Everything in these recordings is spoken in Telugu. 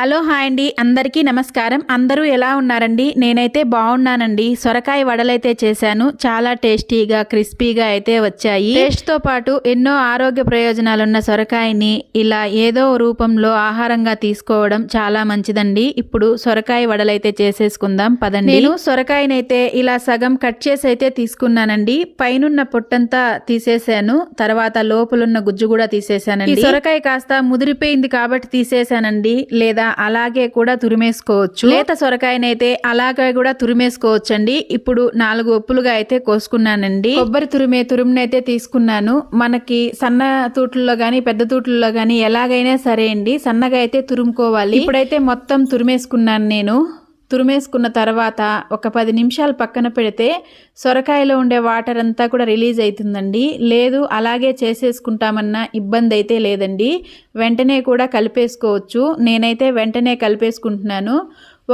హలో హాయ్ అండి అందరికీ నమస్కారం. అందరూ ఎలా ఉన్నారండి? నేనైతే బాగున్నానండి. సొరకాయ వడలైతే చేశాను. చాలా టేస్టీగా క్రిస్పీగా అయితే వచ్చాయి. టేస్ట్తో పాటు ఎన్నో ఆరోగ్య ప్రయోజనాలున్న సొరకాయని ఇలా ఏదో రూపంలో ఆహారంగా తీసుకోవడం చాలా మంచిదండి. ఇప్పుడు సొరకాయ వడలైతే చేసేసుకుందాం. పదండి. నేను సొరకాయనైతే ఇలా సగం కట్ చేసి అయితే తీసుకున్నానండి. పైనున్న పొట్టంతా తీసేసాను. తర్వాత లోపలున్న గుజ్జు కూడా తీసేసానండి. సొరకాయ కాస్త ముదిరిపోయింది కాబట్టి తీసేసానండి. లేదా అలాగే కూడా తురిమేసుకోవచ్చు. లేత సొరకాయనైతే అలాగే కూడా తురిమేసుకోవచ్చు అండి ఇప్పుడు నాలుగు ఒప్పులుగా అయితే కోసుకున్నానండి. కొబ్బరి తురిమే తురుమునైతే తీసుకున్నాను. మనకి సన్న తూట్లలో గాని పెద్ద తూట్లలో గాని ఎలాగైనా సరే అండి సన్నగా అయితే తురుముకోవాలి. ఇప్పుడైతే మొత్తం తురిమేసుకున్నాను నేను. తురిమేసుకున్న తర్వాత ఒక పది నిమిషాలు పక్కన పెడితే సొరకాయలో ఉండే వాటర్ అంతా కూడా రిలీజ్ అవుతుందండి లేదు అలాగే చేసేసుకుంటామన్న ఇబ్బంది అయితే లేదండి. వెంటనే కూడా కలిపేసుకోవచ్చు. నేనైతే వెంటనే కలిపేసుకుంటున్నాను.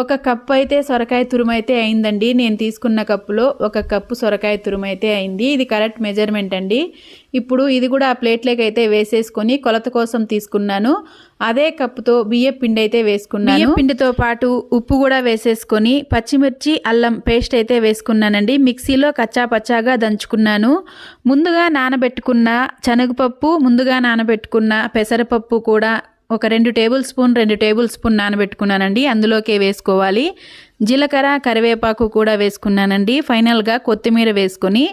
ఒక కప్పు అయితే సొరకాయ తురుమైతే అయిందండి. నేను తీసుకున్న కప్పులో ఒక కప్పు సొరకాయ తురుమైతే అయింది. ఇది కరెక్ట్ మెజర్మెంట్ అండి. ఇప్పుడు ఇది కూడా ఆ ప్లేట్లోకి అయితే వేసేసుకొని కొలత కోసం తీసుకున్నాను. అదే కప్పుతో బియ్య పిండి అయితే వేసుకున్నాను. బియ్య పిండితో పాటు ఉప్పు కూడా వేసేసుకొని పచ్చిమిర్చి అల్లం పేస్ట్ అయితే వేసుకున్నానండి. మిక్సీలో కచ్చా పచ్చాగా దంచుకున్నాను. ముందుగా నానబెట్టుకున్న శనగపప్పు ముందుగా నానబెట్టుకున్న పెసరపప్పు కూడా ఒక రెండు టేబుల్ స్పూన్ రెండు టేబుల్ స్పూన్ నానబెట్టుకున్నానండి. అందులోకే వేసుకోవాలి. జీలకర్ర కరివేపాకు కూడా వేసుకున్నానండి. ఫైనల్గా కొత్తిమీర వేసుకొని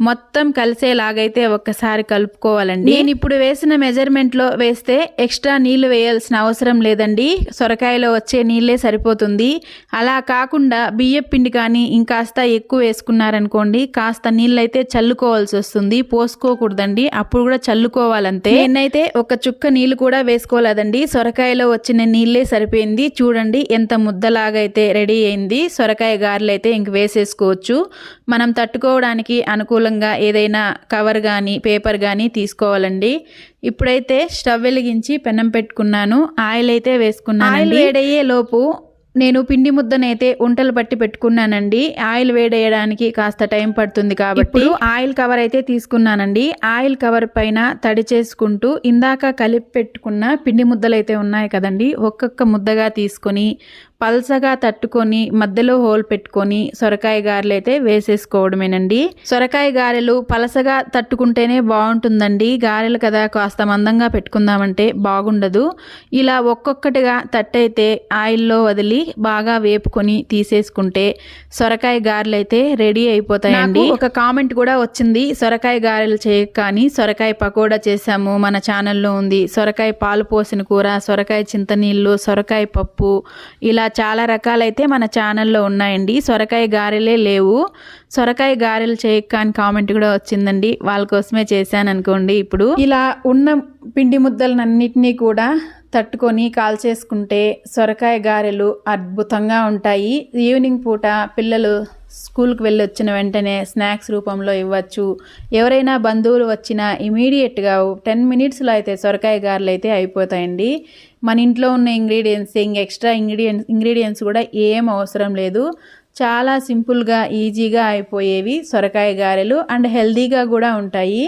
మొత్తం కలిసేలాగైతే ఒక్కసారి కలుపుకోవాలండి. నేను ఇప్పుడు వేసిన మెజర్మెంట్లో వేస్తే ఎక్స్ట్రా నీళ్ళు వేయాల్సిన అవసరం లేదండి. సొరకాయలో వచ్చే నీళ్ళే సరిపోతుంది. అలా కాకుండా బియ్య పిండి కానీ ఇంకాస్త ఎక్కువ వేసుకున్నారనుకోండి కాస్త నీళ్ళు అయితే చల్లుకోవాల్సి వస్తుంది. పోసుకోకూడదండి. అప్పుడు కూడా చల్లుకోవాలంతే. నేనైతే ఒక చుక్క నీళ్ళు కూడా వేసుకోలేదండి. సొరకాయలో వచ్చిన నీళ్ళే సరిపోయింది. చూడండి ఎంత ముద్దలాగా అయితే రెడీ అయింది. సొరకాయ గారెలు అయితే ఇంక వేసేసుకోవచ్చు. మనం తట్టుకోవడానికి అనుకూలంగా ఏదైనా కవర్ కానీ పేపర్ కానీ తీసుకోవాలండి. ఇప్పుడైతే స్టవ్ వెలిగించి పెనం పెట్టుకున్నాను. ఆయిల్ అయితే వేసుకున్నాను ఆయిల్ వేడయ్యే లోపు నేను పిండి ముద్దనైతే ఉంటలు పట్టి పెట్టుకున్నానండి. ఆయిల్ వేడేయడానికి కాస్త టైం పడుతుంది కాబట్టి ఆయిల్ కవర్ అయితే తీసుకున్నానండి. ఆయిల్ కవర్ పైన తడి చేసుకుంటూ ఇందాక కలిపి పెట్టుకున్న పిండి ముద్దలు అయితే ఉన్నాయి కదండి. ఒక్కొక్క ముద్దగా తీసుకొని పల్సగా తట్టుకొని మధ్యలో హోల్ పెట్టుకొని సొరకాయ గారెలు అయితే వేసేసుకోవడమేనండి. సొరకాయ గారెలు పలసగా తట్టుకుంటేనే బాగుంటుందండి. గారెలు కదా కాస్త మందంగా పెట్టుకుందామంటే బాగుండదు. ఇలా ఒక్కొక్కటిగా తట్టయితే ఆయిల్లో వదిలి బాగా వేపుకొని తీసేసుకుంటే సొరకాయ గారెలు అయితే రెడీ అయిపోతాయండి. ఒక కామెంట్ కూడా వచ్చింది. సొరకాయ గారెలు చేయక కానీ సొరకాయ పకోడా చేసాము మన ఛానల్లో ఉంది. సొరకాయ పాలు పోసిన కూర సొరకాయ చింతనీళ్ళు సొరకాయ పప్పు ఇలా చాలా రకాలైతే మన ఛానల్లో ఉన్నాయండి. సొరకాయ గారెలే లేవు. సొరకాయ గారెలు చేయక్క అని కామెంట్ కూడా వచ్చిందండి. వాళ్ళ కోసమే చేశాను అనుకోండి ఇప్పుడు. ఇలా ఉన్న పిండి ముద్దలన్నింటినీ కూడా తట్టుకొని కాల్చేసుకుంటే సొరకాయ గారెలు అద్భుతంగా ఉంటాయి. ఈవినింగ్ పూట పిల్లలు స్కూల్కి వెళ్ళి వచ్చిన వెంటనే స్నాక్స్ రూపంలో ఇవ్వచ్చు. ఎవరైనా బంధువులు వచ్చినా ఇమీడియట్గా టెన్ మినిట్స్లో అయితే సొరకాయ గారెలు అయితే అయిపోతాయండి. మన ఇంట్లో ఉన్న ఇంగ్రీడియంట్స్ ఇంక ఎక్స్ట్రా ఇంగ్రీడియంట్స్ ఇంగ్రీడియంట్స్ కూడా ఏం అవసరం లేదు. చాలా సింపుల్గా ఈజీగా అయిపోయేవి సొరకాయ గారెలు అండ్ హెల్దీగా కూడా ఉంటాయి.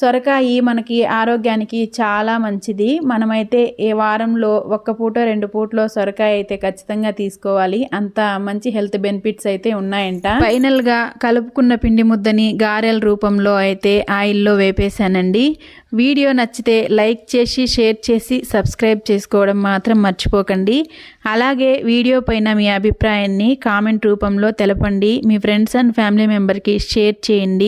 సొరకాయ మనకి ఆరోగ్యానికి చాలా మంచిది. మనమైతే ఏ వారంలో ఒక్క పూట రెండు పూటలో సొరకాయ అయితే ఖచ్చితంగా తీసుకోవాలి. అంత మంచి హెల్త్ బెనిఫిట్స్ అయితే ఉన్నాయంట. ఫైనల్గా కలుపుకున్న పిండి ముద్దని గారెల రూపంలో అయితే ఆయిల్లో వేపేశానండి. వీడియో నచ్చితే లైక్ చేసి షేర్ చేసి సబ్స్క్రైబ్ చేసుకోవడం మాత్రం మర్చిపోకండి. అలాగే వీడియో పైన మీ అభిప్రాయాన్ని కామెంట్ రూపంలో తెలపండి. మీ ఫ్రెండ్స్ అండ్ ఫ్యామిలీ మెంబర్కి షేర్ చేయండి.